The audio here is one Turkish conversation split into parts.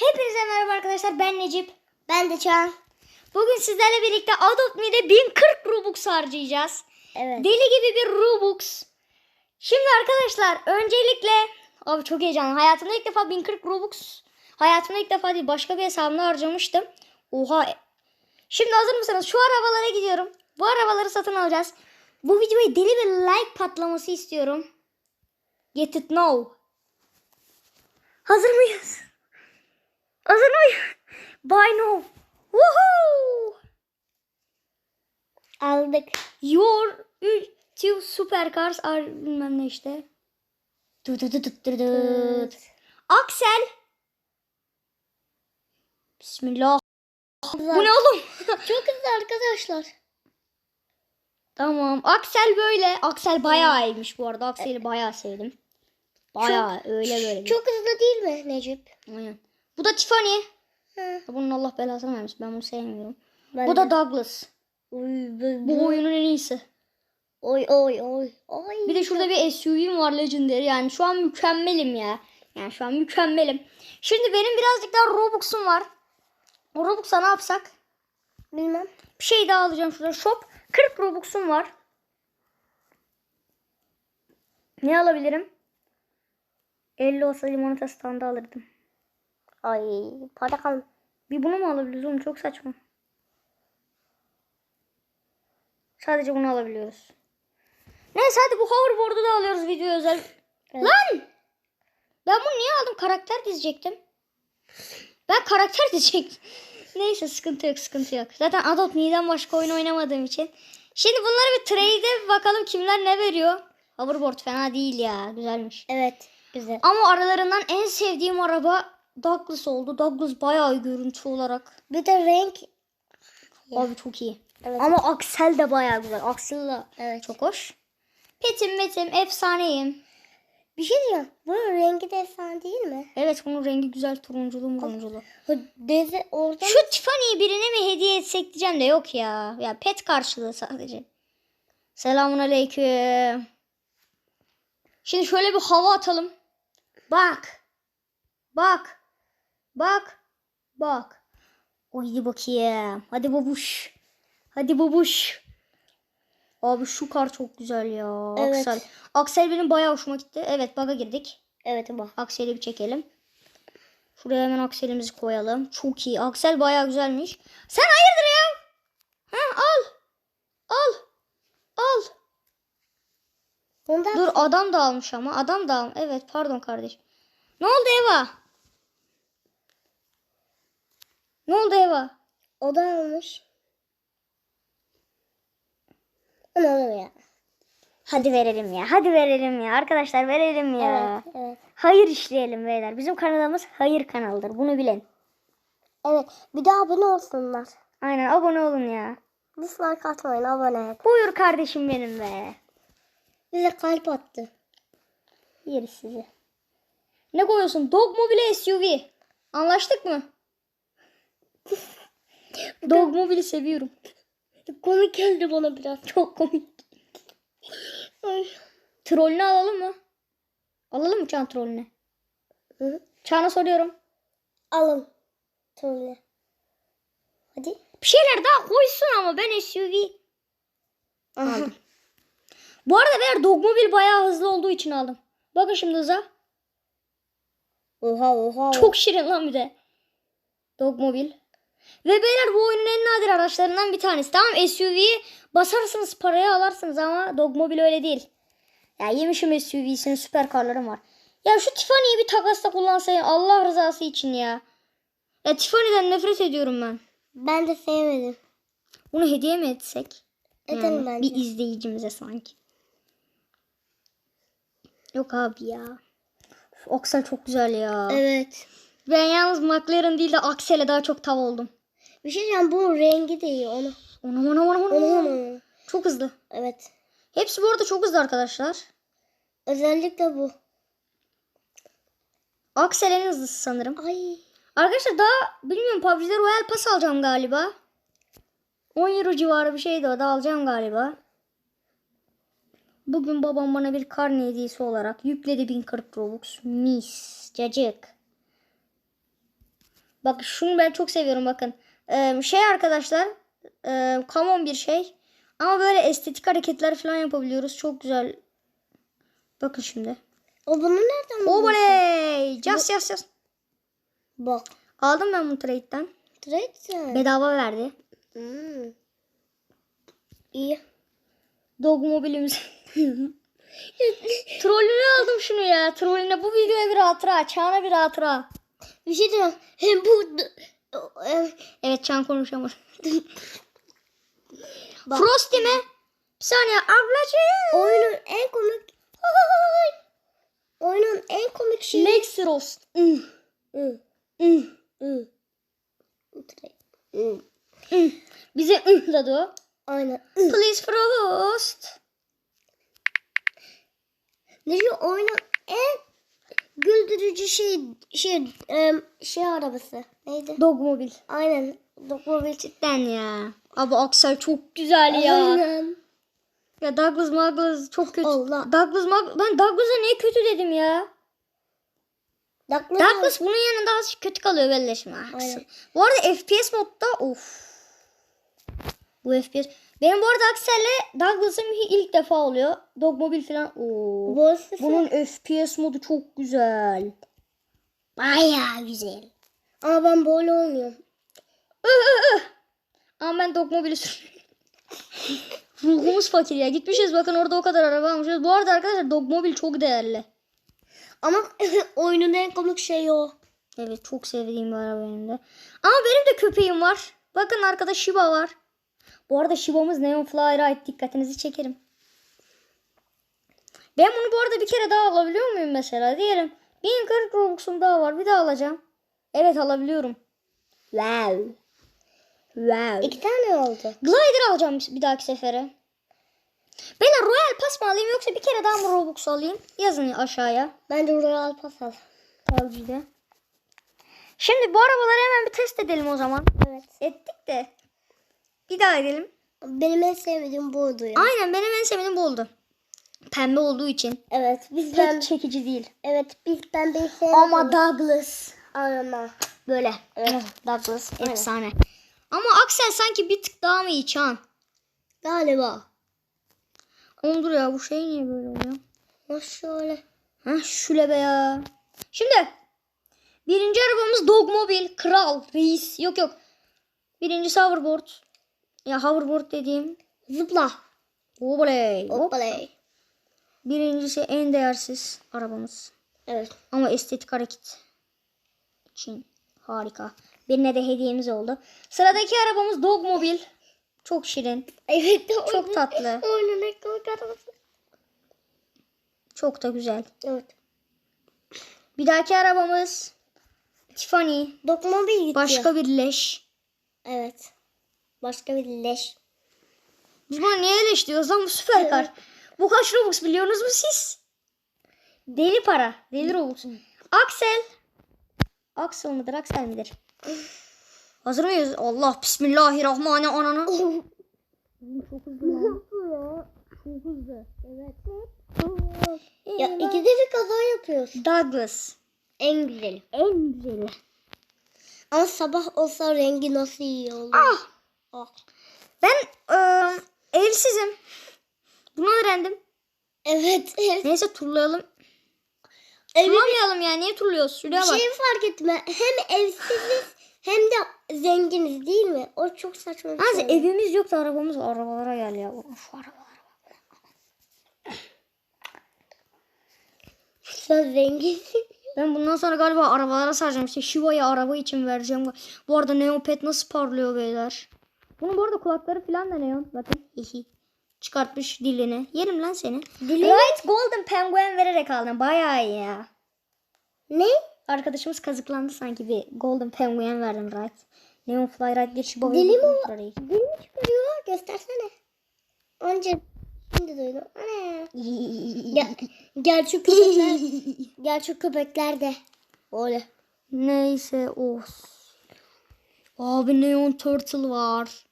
Hepinize merhaba arkadaşlar ben Necip. Ben de Çağan. Bugün sizlerle birlikte Adopt Me'de 1040 Robux harcayacağız. Evet. Deli gibi bir Robux. Şimdi arkadaşlar öncelikle abi çok heyecanlı. Hayatımda ilk defa 1040 Robux hayatımda ilk defa değil başka bir hesabımda harcamıştım. Oha. Şimdi hazır mısınız? Şu arabalara gidiyorum. Bu arabaları satın alacağız. Bu videoya deli bir like patlaması istiyorum. Get it now. Hazır mıyız? Mıyız? Buy now. Woohoo! Aldık. Your two supercars are bilmem ne işte. Tut tut tut tut tut tut. Axel. Bismillah. Bu ne oğlum? Çok hızlı arkadaşlar. tamam. Axel böyle. Axel bayağı iyiymiş bu arada. Axel'i bayağı sevdim. Bayağı öyle böyle. Çok hızlı değil mi Necip? Aynen. Bu da Tiffany. Hı. Bunun Allah belasını vermesin. Ben bunu sevmiyorum. Ben Bu de- da Douglas. Oy, bu- Bu oyunun en iyisi. Oy oy oy. Oy. Bir de şurada bir SUV'm var Legendary. Yani şu an mükemmelim ya. Yani şu an mükemmelim. Şimdi benim birazcık daha Robux'um var. O Robux'a ne yapsak? Bilmem. Bir şey daha alacağım şurada. Shop 40 Robux'um var. Ne alabilirim? 50 olsa limonata standı alırdım. Ay para kal. Bir bunu mu alabiliriz oğlum? Çok saçma. Sadece bunu alabiliyoruz. Neyse hadi bu hoverboard'u da alıyoruz video özel. Evet. Lan! Ben bunu niye aldım? Karakter dizecektim. Ben karakter dizecektim. Neyse sıkıntı yok sıkıntı yok. Zaten Adopt Me'den başka oyun oynamadığım için. Şimdi bunları bir trade'e bakalım kimler ne veriyor. Hoverboard fena değil ya. Güzelmiş. Evet. Güzel. Ama aralarından en sevdiğim araba Douglas oldu. Douglas bayağı iyi görüntü olarak. Bir de renk. Abi çok iyi. Evet. Ama Axel de bayağı güzel. Axel de Evet. çok hoş. Petim metim efsaneyim. Bir şey diyeceğim. Bunun rengi de efsane değil mi? Evet bunun rengi güzel turunculu murunculu. O Deze orada Şu Tiffany'yi birine mi hediye etsek diyeceğim de yok ya. Ya pet karşılığı sadece. Selamun aleyküm. Şimdi şöyle bir hava atalım. Bak. Bak. Bak. Bak. Haydi bakayım. Hadi babuş. Hadi babuş. Abi şu kar çok güzel ya. Evet. Aksel. Aksel benim bayağı hoşuma gitti. Evet baga girdik. Evet bak. Aksel'i bir çekelim. Şuraya hemen akselimizi koyalım. Çok iyi. Aksel bayağı güzelmiş. Sen hayırdır ya? Ha, al. Al. Al. Bundan Dur adam da almış ama. Adam da almış. Evet pardon kardeşim. Ne oldu Eva? Ne oldu Eva? o da almış. Olur ya? Hadi verelim ya. Hadi verelim ya. Arkadaşlar verelim ya. Evet. Evet. Hayır işleyelim beyler. Bizim kanalımız hayır kanalıdır. Bunu bilin. Evet. Bir de abone olsunlar. Aynen abone olun ya. Dislike atmayın abone. Buyur kardeşim benim be. Bize kalp attı. Yeriz sizi. Ne koyuyorsun? Dog Mobile SUV. Anlaştık mı? Dog Mobile'i seviyorum. Komik geldi bana biraz. Çok komik. Trollünü alalım mı? Alalım mı Çağan trollünü? Hı? Çağan'a soruyorum. Alın. Söyle. Hadi. Bir şeyler daha koysun ama ben SUV. Aldım. Bu arada ben Dog Mobile bayağı hızlı olduğu için aldım. Bakın şimdi hıza. Oha oha. Çok şirin lan bir de. Dogmobil. Ve beyler bu oyunun en nadir araçlarından bir tanesi. Tamam SUV'yi basarsınız parayı alarsınız ama Dogmobil öyle değil. Ya yemişim SUV'sini süper karlarım var. Ya şu Tiffany'yi bir takasta kullansayın Allah rızası için ya. Ya Tiffany'den nefret ediyorum ben. Ben de sevmedim. Bunu hediye mi etsek? Edelim Yani bence. Bir izleyicimize sanki. Yok abi ya. Şu Aksel çok güzel ya. Evet. Ben yalnız McLaren değil de Aksel'e daha çok tav oldum. Bir şey diyeceğim bunun rengi de iyi. Onu. Anam anam Onu anam. onu. Çok hızlı. Evet. Hepsi bu arada çok hızlı arkadaşlar. Özellikle bu. Aksel en hızlısı sanırım. Ay. Arkadaşlar daha bilmiyorum PUBG'de Royal Pass alacağım galiba. 10 euro civarı bir şeydi o da alacağım galiba. Bugün babam bana bir karne hediyesi olarak yükledi 1040 Robux. Mis. Cacık. Bak şunu ben çok seviyorum bakın. Ee, şey arkadaşlar. E, common bir şey. Ama böyle estetik hareketler falan yapabiliyoruz. Çok güzel. Bakın şimdi. O bunu nereden buldun? Oley! Just just just. Bak. Aldım ben bunu trade'den. Trade Bedava verdi. Hmm. İyi. Dog mobilimiz. Trollüne aldım şunu ya. Trollüne bu videoya bir hatıra. Çağına bir hatıra. Bir şey diyeceğim. Hem bu Evet Çağan konuşamadı. Frosty mi? Bir saniye ablacığım. oyunun en komik oyunun en komik şeyi. Lex Frost. Bize ıhladı o. Aynen. Please Frost. Nece oyunun en güldürücü şey şey em, şey arabası. Neydi? Dog mobil. Aynen. Doktor Cidden ya. Abi Aksel çok güzel ya. Aynen. Ya Douglas Douglas çok kötü. Allah. Douglas Mag ben Douglas'a niye kötü dedim ya? Douglas. Douglas bunun yanında az kötü kalıyor belli şimdi. Aynen. Bu arada FPS modda of. Bu FPS. Benim bu arada Aksel'le Douglas'ım ilk defa oluyor. Dogmobil falan. Oo. Burası Bunun FPS modu çok güzel. Baya güzel. Ama ben böyle olmuyorum. Ama ben Dogmobil'i sürüyorum. Ruhumuz fakir ya. Gitmişiz bakın orada o kadar araba almışız. Bu arada arkadaşlar Dogmobil çok değerli. Ama oyunun en komik şeyi o. Evet çok sevdiğim bir araba benim de. Ama benim de köpeğim var. Bakın arkada Shiba var. Bu arada Shiba'mız Neon Flyer'a ait dikkatinizi çekerim. Ben bunu bu arada bir kere daha alabiliyor muyum mesela? Diyelim 1040 Robux'um daha var. Bir daha alacağım. Evet alabiliyorum. Wow. Wow. İki tane oldu. Glider alacağım bir dahaki sefere. Beyler Royal Pass mı alayım yoksa bir kere daha mı Robux alayım? Yazın aşağıya. Ben de Royal Pass al. Tabii Şimdi bu arabaları hemen bir test edelim o zaman. Evet. Ettik de. Bir daha edelim. Benim en sevdiğim buydu ya. Aynen benim en sevdiğim bu oldu. Pembe olduğu için. Evet. Biz Pek ben çekici değil. evet biz pembeyi sevmedim. Ama Douglas. Ama. Böyle. Evet. Douglas. Aynen. Efsane. Ama Axel sanki bir tık daha mı iyi Çağan? Galiba. Oğlum dur ya bu şey niye böyle oluyor? Nasıl şöyle. Heh şöyle be ya. Şimdi. Birinci arabamız Dogmobil. Kral. Reis. Yok yok. Birincisi hoverboard. Ya hoverboard dediğim. Zıpla. Oley. Hop. Birincisi en değersiz arabamız. Evet. Ama estetik hareket için harika. Birine de hediyemiz oldu. Sıradaki arabamız Dogmobil. Çok şirin. Evet. Çok oyunun- tatlı. Arabası. Çok da güzel. Evet. Bir dahaki arabamız Tiffany. Bir gitti. Başka bir leş. Evet. Başka bir leş. Biz bunu niye eleştiriyoruz lan bu süper kar. Bu kaç Robux biliyorsunuz mu siz? Deli para. Deli Robux. Axel. Axel mıdır? Axel midir? Hazır mıyız? Allah bismillahirrahmanirrahim. Çok hızlı. Çok hızlı. Evet. Ya ikide bir kaza yapıyoruz. Douglas. En güzeli. En güzeli. Ama sabah olsa rengi nasıl iyi olur. Ah. Ah. Ben eee, evsizim. Bunu öğrendim. Evet. evet. Neyse turlayalım. Evi Turlamayalım ya. Niye turluyoruz? Şuraya bak. şey fark etme. Hem evsiziz hem de zenginiz değil mi? O çok saçma bir Neyse şey. evimiz yok da arabamız var. Arabalara gel ya. Şu arabalara. Sen zenginsin. Ben bundan sonra galiba arabalara saracağım. İşte Shiva'ya araba için vereceğim. Bu arada Neopet nasıl parlıyor beyler. Bunun bu arada kulakları falan da neon. Bakın. Hihi. Çıkartmış dilini. Yerim lan seni. Dilini? Right Golden Penguin vererek aldım. Bayağı iyi ya. Ne? Arkadaşımız kazıklandı sanki bir Golden Penguin verdim Right. Neon Fly Right bir Shiba. Dili mi. Dilini çıkarıyor. Göstersene. Önce şimdi duydum. Ana. Ya, gerçek köpekler. gerçek köpekler de. Öyle. Neyse of. Abi Neon Turtle var.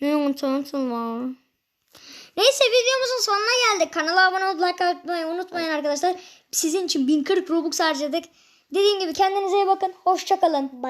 Neon Turtle var. Neyse videomuzun sonuna geldik. Kanala abone olup like atmayı unutmayın arkadaşlar. Sizin için 1040 Robux harcadık. Dediğim gibi kendinize iyi bakın. Hoşçakalın.